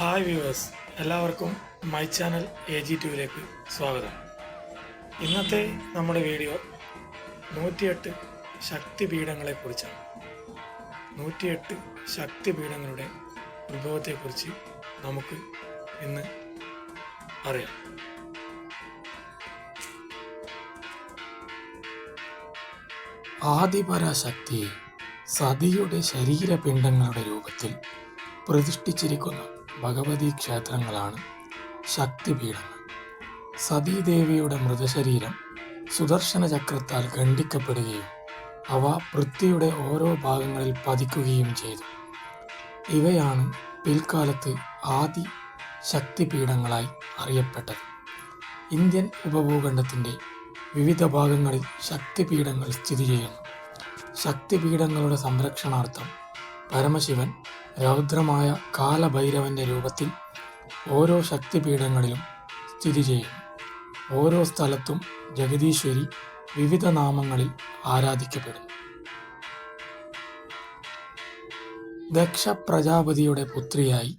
Hi viewers എല്ലാവർക്കും my channel A G ടുവിലേക്ക് സ്വാഗതം. ഇന്നത്തെ നമ്മുടെ വീഡിയോ നൂറ്റിയെട്ട് ശക്തിപീഠങ്ങളെക്കുറിച്ചാണ്. നൂറ്റിയെട്ട് ശക്തിപീഠങ്ങളുടെ ഉത്ഭവത്തെക്കുറിച്ച് നമുക്ക് ഇന്ന് അറിയാം. ആദിപരാശക്തിയെ സതിയുടെ ശരീരപിണ്ഡങ്ങളുടെ രൂപത്തിൽ പ്രതിഷ്ഠിച്ചിരിക്കുന്ന ഭഗവതി ക്ഷേത്രങ്ങളാണ് ശക്തിപീഠങ്ങൾ. സതീദേവിയുടെ മൃതശരീരം സുദർശന ചക്രത്താൽ ഖണ്ഡിക്കപ്പെടുകയും അവ പൃഥ്വിയുടെ ഓരോ ഭാഗങ്ങളിൽ പതിക്കുകയും ചെയ്തു. ഇവയാണ് പിൽക്കാലത്ത് ആദി ശക്തിപീഠങ്ങളായി അറിയപ്പെട്ടത്. ഇന്ത്യൻ ഉപഭൂഖണ്ഡത്തിന്റെ വിവിധ ഭാഗങ്ങളിൽ ശക്തിപീഠങ്ങൾ സ്ഥിതി ചെയ്യുന്നു. ശക്തിപീഠങ്ങളുടെ സംരക്ഷണാർത്ഥം പരമശിവൻ രൗദ്രമായ കാലഭൈരവന്റെ രൂപത്തിൽ ഓരോ ശക്തിപീഠങ്ങളിലും സ്ഥിതി ചെയ്യും ഓരോ സ്ഥലത്തും ജഗദീശ്വരി വിവിധ നാമങ്ങളിൽ ആരാധിക്കപ്പെടുന്നു. ദക്ഷ പ്രജാപതിയുടെ പുത്രിയായി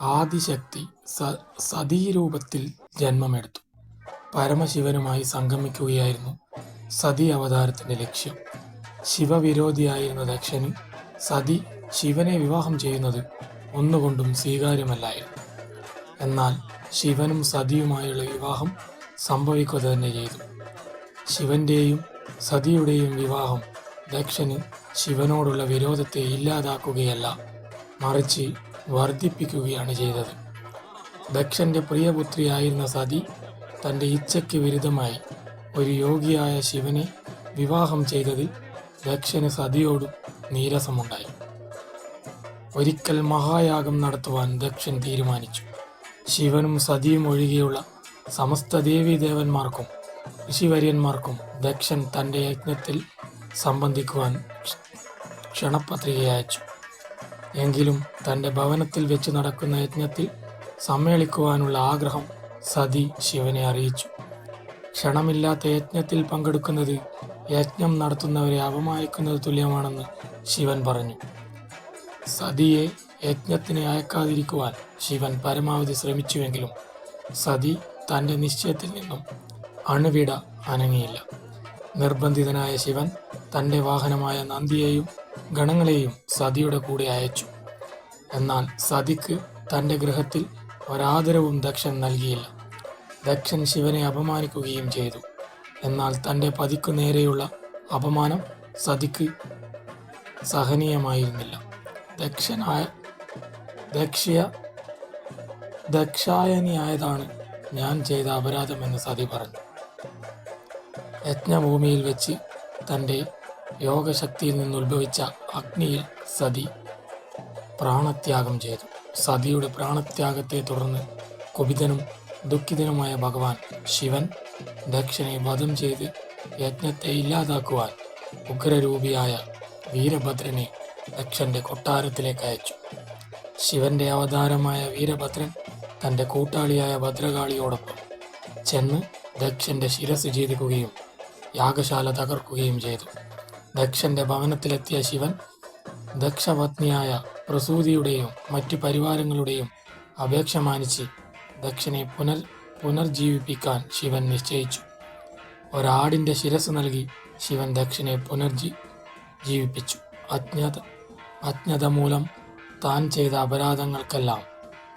ആദിശക്തി സ സതീരൂപത്തിൽ ജന്മമെടുത്തു. പരമശിവനുമായി സംഗമിക്കുകയായിരുന്നു സതി അവതാരത്തിന്റെ ലക്ഷ്യം. ശിവവിരോധിയായിരുന്ന ദക്ഷന് സതി ശിവനെ വിവാഹം ചെയ്യുന്നത് ഒന്നുകൊണ്ടും സ്വീകാര്യമല്ലായിരുന്നു. എന്നാൽ ശിവനും സതിയുമായുള്ള വിവാഹം സംഭവിക്കുക തന്നെ ചെയ്തു. ശിവന്റെയും സതിയുടെയും വിവാഹം ദക്ഷന് ശിവനോടുള്ള വിരോധത്തെ ഇല്ലാതാക്കുകയല്ല മറിച്ച് വർദ്ധിപ്പിക്കുകയാണ് ചെയ്തത്. ദക്ഷന്റെ പ്രിയപുത്രിയായിരുന്ന സതി തന്റെ ഇച്ഛയ്ക്ക് വിരുദ്ധമായി ഒരു യോഗിയായ ശിവനെ വിവാഹം ചെയ്തതിൽ ദക്ഷന് സതിയോടും നീരസമുണ്ടായി. ഒരിക്കൽ മഹായാഗം നടത്തുവാൻ ദക്ഷൻ തീരുമാനിച്ചു. ശിവനും സതിയും ഒഴികെയുള്ള സമസ്ത ദേവീദേവന്മാർക്കും ഋഷിവര്യന്മാർക്കും ദക്ഷൻ തന്റെ യജ്ഞത്തിൽ സംബന്ധിക്കുവാൻ ക്ഷണപത്രിക അയച്ചു. എങ്കിലും തന്റെ ഭവനത്തിൽ വെച്ച് നടക്കുന്ന യജ്ഞത്തിൽ സമ്മേളിക്കുവാനുള്ള ആഗ്രഹം സതി ശിവനെ അറിയിച്ചു. ക്ഷണമില്ലാത്ത യജ്ഞത്തിൽ പങ്കെടുക്കുന്നത് യജ്ഞം നടത്തുന്നവരെ അപമാനിക്കുന്നത് തുല്യമാണെന്ന് ശിവൻ പറഞ്ഞു. സതിയെ യജ്ഞത്തിന് അയക്കാതിരിക്കുവാൻ ശിവൻ പരമാവധി ശ്രമിച്ചുവെങ്കിലും സതി തന്റെ നിശ്ചയത്തിൽ നിന്നും അണുവിട അനങ്ങിയില്ല. നിർബന്ധിതനായ ശിവൻ തന്റെ വാഹനമായ നന്ദിയെയും ഗണങ്ങളെയും സതിയുടെ കൂടെ അയച്ചു. എന്നാൽ സതിക്ക് തന്റെ ഗ്രഹത്തിൽ ഒരാദരവും ദക്ഷൻ നൽകിയില്ല. ദക്ഷൻ ശിവനെ അപമാനിക്കുകയും ചെയ്തു. എന്നാൽ തന്റെ പതിക്കു നേരെയുള്ള അപമാനം സതിക്ക് സഹനീയമായിരുന്നില്ല. ദക്ഷനായ ദക്ഷ്യ ദക്ഷായനിയായതാണ് ഞാൻ ചെയ്ത അപരാധമെന്ന് സതി പറഞ്ഞു. യജ്ഞഭൂമിയിൽ വെച്ച് തന്റെ യോഗശക്തിയിൽ നിന്നുദ്ഭവിച്ച അഗ്നിയിൽ സതി പ്രാണത്യാഗം ചെയ്തു. സതിയുടെ പ്രാണത്യാഗത്തെ തുടർന്ന് കുപിതനും ദുഃഖിതനുമായ ഭഗവാൻ ശിവൻ ദക്ഷനെ വധം ചെയ്ത് യജ്ഞത്തെ ഇല്ലാതാക്കുവാൻ ഉഗ്രരൂപിയായ വീരഭദ്രനെ ദക്ഷന്റെ കൊട്ടാരത്തിലേക്ക് അയച്ചു. ശിവന്റെ അവതാരമായ വീരഭദ്രൻ തന്റെ കൂട്ടാളിയായ ഭദ്രകാളിയോടൊപ്പം ചെന്ന് ദക്ഷന്റെ ശിരസ് ഛേദിക്കുകയും യാഗശാല തകർക്കുകയും ചെയ്തു. ദക്ഷന്റെ ഭവനത്തിലെത്തിയ ശിവൻ ദക്ഷപത്നിയായ പ്രസൂതിയുടെയും മറ്റു പരിവാരങ്ങളുടെയും അപേക്ഷ മാനിച്ച് ദക്ഷനെ പുനർ പുനർജീവിപ്പിക്കാൻ ശിവൻ നിശ്ചയിച്ചു. ഒരാടിന്റെ ശിരസ് നൽകി ശിവൻ ദക്ഷനെ പുനർജീ ജീവിപ്പിച്ചു. അജ്ഞത അജ്ഞത മൂലം താൻ ചെയ്ത അപരാധങ്ങൾക്കെല്ലാം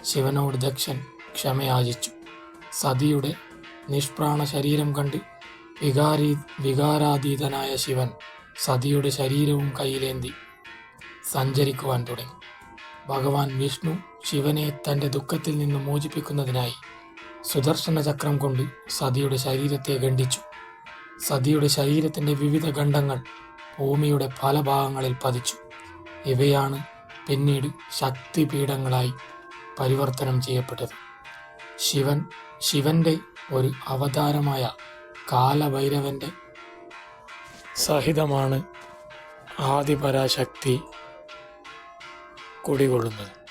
ശിവനോട് ദക്ഷൻ ക്ഷമയാചിച്ചു. സതിയുടെ നിഷ്പ്രാണ ശരീരം കണ്ട് വികാരീ വികാരാതീതനായ ശിവൻ സതിയുടെ ശരീരവും കയ്യിലേന്തി സഞ്ചരിക്കുവാൻ തുടങ്ങി. ഭഗവാൻ വിഷ്ണു ശിവനെ തന്റെ ദുഃഖത്തിൽ നിന്ന് മോചിപ്പിക്കുന്നതിനായി സുദർശന ചക്രം കൊണ്ട് സതിയുടെ ശരീരത്തെ ഖണ്ഡിച്ചു. സതിയുടെ ശരീരത്തിന്റെ വിവിധ ഖണ്ഡങ്ങൾ ഭൂമിയുടെ പല ഭാഗങ്ങളിൽ പതിച്ചു. ഇവയാണ് പിന്നീട് ശക്തിപീഠങ്ങളായി പരിവർത്തനം ചെയ്യപ്പെട്ടത്. ശിവൻ ശിവന്റെ ഒരു അവതാരമായ കാലഭൈരവന്റെ സഹിതമാണ് ആദിപരാശക്തി കുടികൊള്ളുന്നത്.